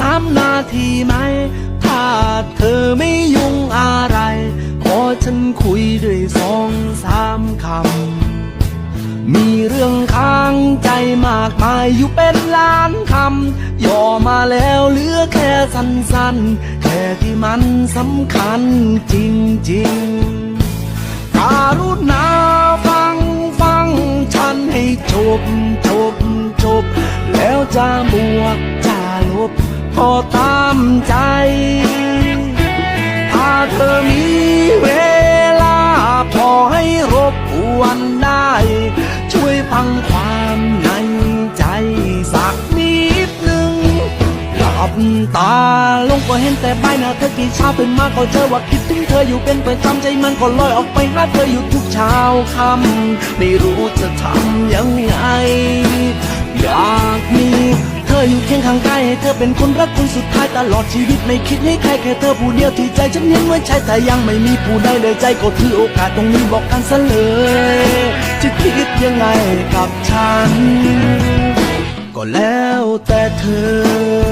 สามนาทีไหม ถ้าเธอไม่ยุ่งอะไร ขอฉันคุยด้วยสองสามคำ มีเรื่องค้างใจมากมายอยู่เป็นล้านคำ ย่อมาแล้วเหลือแค่สั้นๆ แค่ที่มันสำคัญจริงๆการุณาฟังฟังฉันให้จบจบจบแล้วจะบวกจะลบ ก็ตามใจ ถ้าเธอมีเวลา พอให้รบกวนได้ ช่วยฟังความในใจสักนิดหนึ่งหลับตาลงก็เห็นแต่ใบหน้าเธอกี่เช้าตื่นมาก็เจอว่าคิดถึงเธออยู่เป็นประจำใจมันก็ลอยออกไปหาเธออยู่ทุกเช้าค่ำไม่รู้จะทำยังไง ออยู่เคียงข้างกายให้เธอเป็นคนรักคนสุดท้ายตลอดชีวิตไม่คิดให้ใครแค่เธอผู้เดียวที่ใจฉันเห็นไว้ใช่แต่ยังไม่มีผู้ใดเลยใจก็ถือโอกาสตรงนี้บอกกันซะเลย จะคิดยังไงกับฉัน ก็แล้วแต่เธอ